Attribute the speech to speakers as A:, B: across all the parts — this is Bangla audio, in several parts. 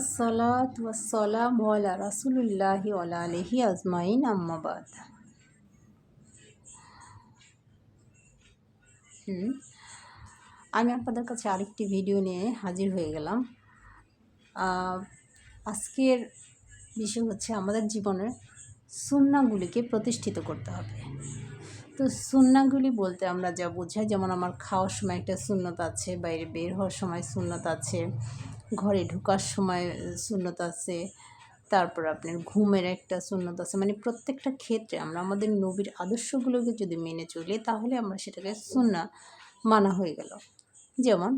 A: আসসালাত ওয়াসালাম আলা রাসুলুল্লাহি ওলা আলহি আজমাইন আম্মাবাদ হুম, আমি আপনাদের কাছে আরেকটি ভিডিও নিয়ে হাজির হয়ে গেলাম। আজকের বিষয় হচ্ছে আমাদের জীবনের সুন্নাগুলিকে প্রতিষ্ঠিত করতে হবে। তো সুন্নাগুলি বলতে আমরা যা বোঝাই, যেমন আমার খাওয়ার সময় একটা শূন্যতা আছে, বাইরে বের হওয়ার সময় শূন্যতা আছে ঘরে ঢোকার সময় শূন্যতা আছে, তারপর আপনার ঘুমের একটা শূন্যতা আছে মানে প্রত্যেকটা ক্ষেত্রে আমরা আমাদের নবীর আদর্শগুলোকে যদি মেনে চলি, তাহলে আমরা সেটাকে সুন্না মানা হয়ে গেল। যেমন,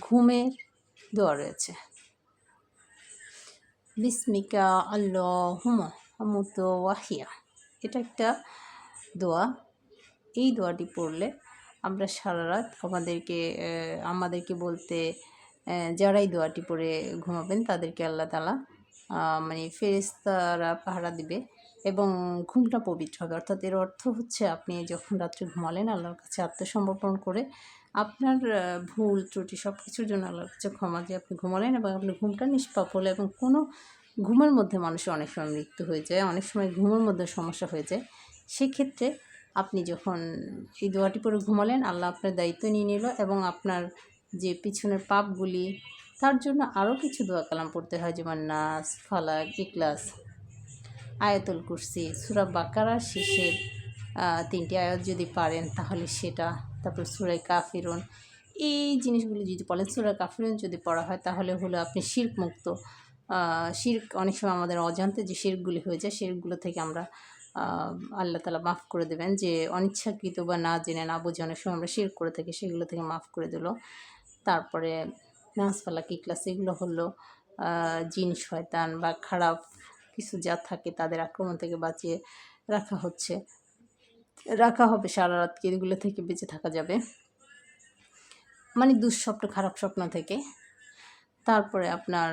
A: ঘুমের দোয়া রয়েছে। বিস্মিকা আল্লাহ আমুত ওয়াহিয়া এটা একটা দোয়া। এই দোয়াটি পড়লে আমরা সারা রাত আমাদেরকে আমাদেরকে বলতে যারাই দোয়াটি পড়ে ঘুমাবেন তাদেরকে আল্লাহ তালা মানে ফেরেস্তারা পাহারা দিবে এবং ঘুমটা পবিত্র হবে। অর্থাৎ এর অর্থ হচ্ছে আপনি যখন রাত্রে ঘুমালেন আল্লাহর কাছে আত্মসমর্পণ করে আপনার ভুল, ত্রুটি সব কিছুর জন্য আল্লাহর কাছে ক্ষমা দিয়ে আপনি ঘুমালেন এবং আপনার ঘুমটা নিষ্পাপ হলো এবং কোনো ঘুমের মধ্যে মানুষের অনেক সময় মৃত্যু হয়ে যায়, অনেক সময় ঘুমের মধ্যে সমস্যা হয়ে যায়। সেক্ষেত্রে আপনি যখন এই দোয়াটি পরে ঘুমালেন, আল্লাহ আপনার দায়িত্ব নিয়ে নিল এবং আপনার যে পিছনের পাপগুলি, তার জন্য আরও কিছু দোয়া কালাম পড়তে হয়, যেমন নাস, ফালাক ইকলাস আয়াতুল কুরসি, সুরা বাকারার শেষের তিনটি আয়াত যদি পারেন তাহলে সেটা, তারপর সুরাই কাফিরুন, এই জিনিসগুলি যদি বলেন, সুরা কাফিরুন যদি পড়া হয় তাহলে হলো আপনি শির্ক মুক্ত শির্ক অনেক সময় আমাদের অজান্তে যে শির্কগুলি হয়ে যায়, শির্কগুলো থেকে আমরা আল্লাহ তালা মাফ করে দেবেন, যে অনিচ্ছাকৃত বা না জেনে না বুঝে অনেক সময় আমরা শির্ক করে থাকি, সেগুলো থেকে মাফ করে দিল। তারপরে নাচপালা কি ক্লাস এগুলো হলো জিন শয়তান বা খারাপ কিছু যা থাকে তাদের আক্রমণ থেকে বাঁচিয়ে রাখা হচ্ছে। রাখা হবে সারা রাতকে এগুলো থেকে বেঁচে থাকা যাবে। মানে দুঃস্বপ্ন, খারাপ স্বপ্ন থেকে। তারপরে আপনার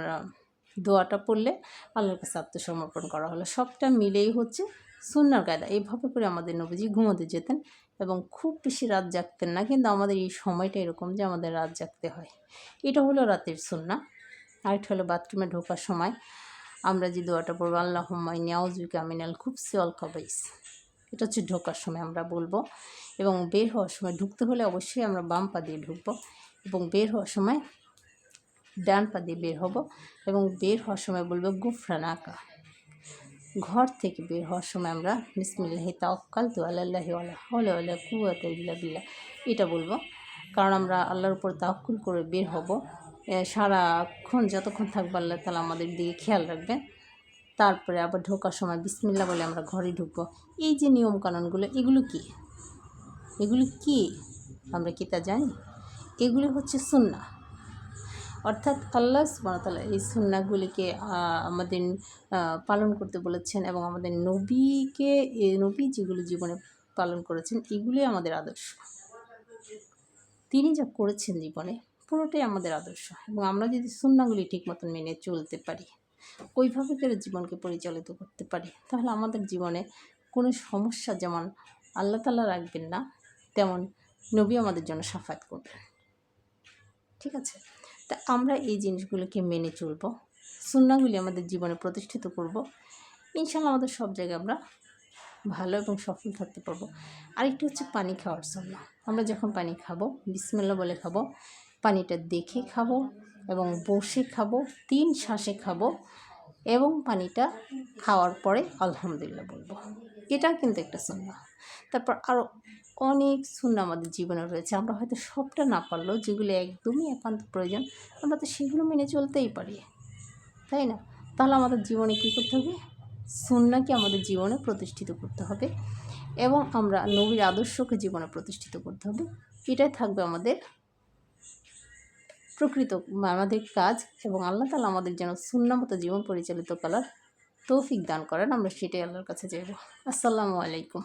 A: দোয়াটা পড়লে আল্লাহর কাছে আত্মসমর্পণ করা হলো। সবটা মিলেই হচ্ছে সুন্নার কায়দা। এইভাবে করে আমাদের নবীজি ঘুমোতে যেতেন। এবং খুব বেশি রাত জাগতেন না। কিন্তু আমাদের এই সময়টা এরকম যে আমাদের রাত জাগতে হয়। এটা হলো রাতের সুন্না। আরেকটা হলো বাথরুমে ঢোকার সময় আমরা যে দোয়াটা পড়ব আল্লাহ নিয়াউজবিকা আমিনাল খুব সিওয়াল খাবাইস। এটা হচ্ছে ঢোকার সময় আমরা বলব। এবং বের হওয়ার সময় ঢুকতে হলে অবশ্যই আমরা বাম পা দিয়ে ঢুকবো এবং বের হওয়ার সময় ডান পা দিয়ে বের হব এবং বের হওয়ার সময় বলব গুফরান আঁকা ঘর থেকে বের হওয়ার সময় আমরা বিসমিল্লাহি তাওকাল তো আল্লাহ আল্লাহ কুয়াত বিল্লা এটা বলব। কারণ আমরা আল্লাহর উপর তাওকুল করে বের হব। সারাক্ষণ যতক্ষণ থাকব আল্লাহ তালা আমাদের দিকে খেয়াল রাখবেন। তারপরে আবার ঢোকার সময় বিসমিল্লা বলে আমরা ঘরে ঢুকবো। এই যে নিয়মকানুনগুলো, এগুলো কি? এগুলো কি? আমরা কি তা জানি? এগুলি হচ্ছে সুন্না অর্থাৎ আল্লাহ সুবাহতাল্লাহ এই সুন্নাগুলিকে আমাদের পালন করতে বলেছেন এবং আমাদের নবীকে নবী যেগুলো জীবনে পালন করেছেন এগুলি আমাদের আদর্শ। তিনি যা করেছেন জীবনে, পুরোটাই আমাদের আদর্শ এবং আমরা যদি সুন্নাগুলি ঠিক মতন মেনে চলতে পারি, ওইভাবে করে জীবনকে পরিচালিত করতে পারি, তাহলে আমাদের জীবনে কোনো সমস্যা যেমন আল্লাহ তাল্লাহ রাখবেন না, তেমন নবী আমাদের জন্য সাফাত করবেন। ঠিক আছে? তা আমরা এই জিনিসগুলোকে মেনে চলব। সুন্নাগুলি আমাদের জীবনে প্রতিষ্ঠিত করব। ইনশাল্লাহ আমাদের সব জায়গায় আমরা ভালো এবং সফল থাকতে পারব। আরেকটি হচ্ছে পানি খাওয়ার জন্য আমরা যখন পানি খাব বিসমিল্লা বলে খাব, পানিটা দেখে খাব এবং বসে খাব, তিন শ্বাসে খাব এবং পানিটা খাওয়ার পরে আলহামদুলিল্লাহ বলব। এটা কিন্তু একটা সুন্না তারপর আরও অনেক শূন্য আমাদের জীবনে রয়েছে। আমরা হয়তো সবটা না পারলেও যেগুলো একদমই একান্ত প্রয়োজন, আমরা তো সেগুলো মেনে চলতেই পারি। তাই না? তাহলে আমাদের জীবনে কী করতে হবে? সুন্নাকে আমাদের জীবনে প্রতিষ্ঠিত করতে হবে এবং আমরা নবীর আদর্শকে জীবনে প্রতিষ্ঠিত করতে হবে। এটাই থাকবে আমাদের প্রকৃত, আমাদের কাজ এবং আল্লাহ তালা আমাদের যেন সুন্নামতো জীবন পরিচালিত করার তৌফিক দান করেন। আমরা সেটাই আল্লাহর কাছে চাইব। আসসালামু আলাইকুম।